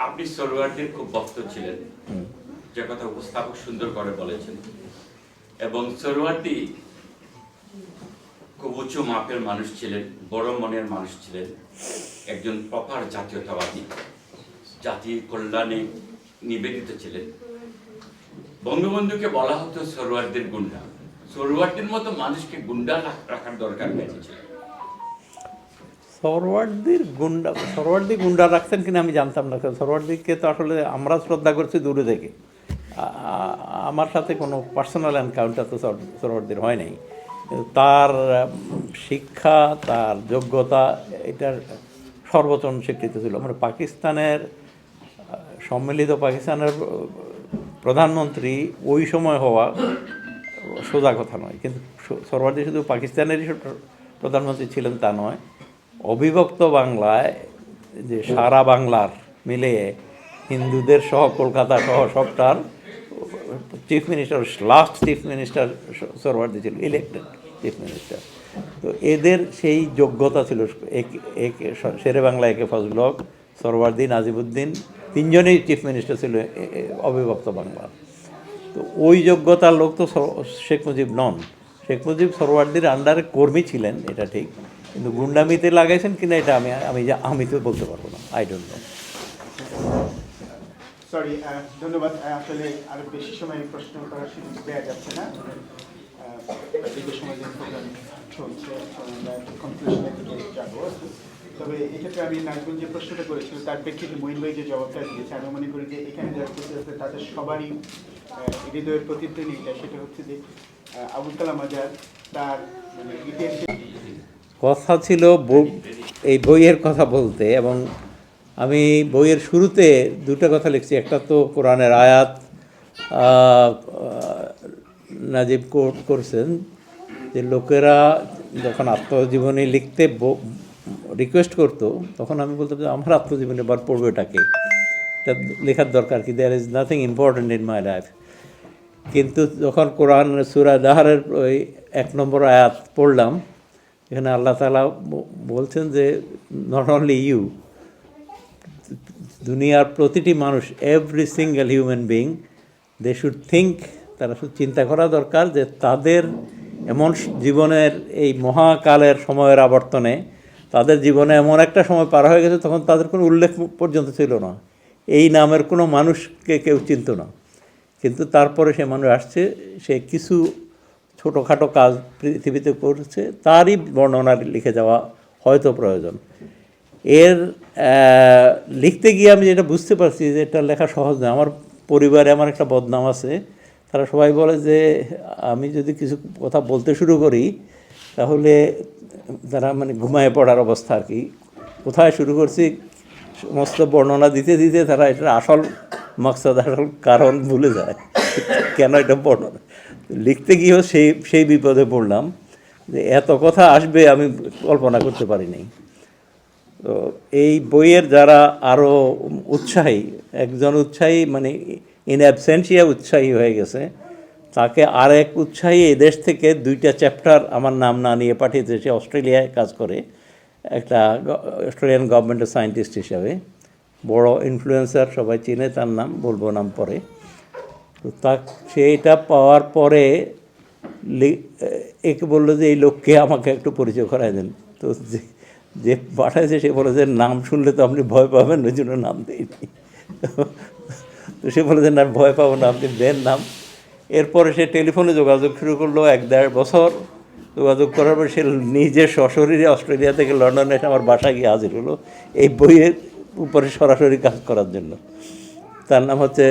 আপনি সরোয়ারদের খুব ভক্ত ছিলেন। যে কথা উপস্থাপক সুন্দর করে বলেছেন। এবং সরোয়ারদি খুব উঁচু মাপের মানুষ ছিলেন, বড় মনের মানুষ ছিলেন। একজন প্রপার জাতীয়তাবাদী। জাতির কল্যাণে নিবেদিত ছিলেন। বঙ্গবন্ধুকে বলা হতো সরোয়ারদের গুন্ডা। সরোয়ারদের মতো মানুষকে গুন্ডা রাখার দরকার বেঁচেছিল সরওয়ার্দির গুন্ডা সরওয়ার্দি গুন্ডা রাখতেন কিনা আমি জানতাম না, কারণ সরওয়ার্দিকে তো আসলে আমরা শ্রদ্ধা করছি দূরে থেকে। আমার সাথে কোনো পার্সোনাল এনকাউন্টার তো সর- সরওয়ার্দির হয় নাই। তার শিক্ষা, তার যোগ্যতা, এটার সর্বোচ্চ স্বীকৃত ছিল। মানে পাকিস্তানের সম্মিলিত পাকিস্তানের প্রধানমন্ত্রী ওই সময় হওয়া সোজা কথা নয়। কিন্তু স- সরওয়ার্দি শুধু পাকিস্তানেরই প্রধানমন্ত্রী ছিলেন তা নয়। অবিভক্ত বাংলায় যে সারা বাংলার মিলিয়ে হিন্দুদের সহ কলকাতা সহ সবটার chief minister last chief minister Suhrawardy ছিল ইলেকটেড চিফ মিনিস্টার তো এদের সেই যোগ্যতা ছিল শেরে বাংলা একে ফজল হক সরওয়ার্দি নাজিবুদ্দিন, তিনজনেই চিফ মিনিস্টার ছিল অবিভক্ত বাংলার। তো ওই যোগ্যতার লোক তো শেখ মুজিব নন। শেখ মুজিব সরওয়ার্দির আন্ডারে কর্মী ছিলেন, এটা ঠিক। কিন্তু গুন্ডামিতে লাগাইছেন কিনা এটা আমি আমি আমি তো বলতে পারব না আই ডোন্ট নো সরি ধন্যবাদ। আসলে আরও বেশি সময় প্রশ্ন করার সুযোগ দেওয়া যাচ্ছে না। চলছে তবে এক্ষেত্রে আমি নাজগুল যে প্রশ্নটা করেছিল, তার প্রেক্ষিতে মহিন ভাই যে জবাবটা দিয়েছে, আমি মনে করি যে এখানে যারা আছে তাদের সবারই হৃদয়ের প্রতিধ্বনি এটা সেটা হচ্ছে যে আবুল কালাম আজাদ তার মানে ইতিহাসে কথা ছিল এই বইয়ের কথা বলতে এবং আমি বইয়ের শুরুতে দুটো কথা লিখছি। একটা তো কোরআনের আয়াত নাজিব কোট করছেন যে লোকেরা যখন আত্মজীবনী লিখতে রিকোয়েস্ট করতো, তখন আমি বলতাম যে আমার আত্মজীবনী বার পড়বেটাকে এটা লেখার দরকার কি? There is nothing important in my life কিন্তু যখন কোরআন সুরা দাহারের ওই এক নম্বর আয়াত পড়লাম এখানে আল্লাহ তালা বলছেন যে নট অনলি ইউ দুনিয়ার প্রতিটি মানুষ every single human being they should think তারা শুধু চিন্তা করা দরকার যে তাদের এমন জীবনের এই মহাকালের সময়ের আবর্তনে, তাদের জীবনে এমন একটা সময় পার হয়ে গেছে তখন তাদের কোনো উল্লেখ পর্যন্ত ছিল না। এই নামের কোনো মানুষকে কেউ চিনত না। কিন্তু তারপরে সে মানুষ আসছে, সে কিছু ছোটোখাটো কাজ পৃথিবীতে করছে, তারই বর্ণনা লিখে যাওয়া হয়তো প্রয়োজন। এর লিখতে গিয়ে আমি যেটা বুঝতে পারছি যে এটা লেখা সহজ নয় আমার পরিবারে আমার একটা বদনাম আছে, তারা সবাই বলে যে আমি যদি কিছু কথা বলতে শুরু করি, তাহলে তারা মানে ঘুমায় পড়ার অবস্থা আর কি। কোথায় শুরু করছি, সমস্ত বর্ণনা দিতে দিতে তারা এটার আসল মকসদ, আসল কারণ ভুলে যায়। কেন এটা বর্ণনা? লিখতে গিয়েও সেই সেই বিপদে পড়লাম। যে এত কথা আসবে আমি কল্পনা করতে পারিনি। তো এই বইয়ের যারা আরও উৎসাহী, একজন উৎসাহী মানে ইন অ্যাবসেন্সিয়া উৎসাহী হয়ে গেছে, তাকে আর এক উৎসাহী এদেশ থেকে দুইটা চ্যাপ্টার আমার নাম না নিয়ে পাঠিয়েছে, সে অস্ট্রেলিয়ায় কাজ করে, একটা অস্ট্রেলিয়ান গভর্নমেন্টের সায়েন্টিস্ট হিসাবে। বড় ইনফ্লুয়েন্সার সবাই চিনে তার নাম, বলব নাম পরে। তো তা সেইটা পাওয়ার পরে একে বলল যে, এই লোককে আমাকে একটু পরিচয় করাই দেন। তো যে যে পাঠাইছে, সে বলে যে, নাম শুনলে তো আপনি ভয় পাবেন, ওই জন্য নাম দিইনি। তো সে বলে যে, না ভয় পাবো না, আপনি দেন নাম। এরপরে সে টেলিফোনে যোগাযোগ শুরু করল এক দেড় বছর। যোগাযোগ করার পর সে নিজে সশরীরে অস্ট্রেলিয়া থেকে লন্ডনে এসে আমার বাসায় গিয়ে হাজির হলো এই বইয়ের উপরে সরাসরি কাজ করার জন্য। তার নাম হচ্ছে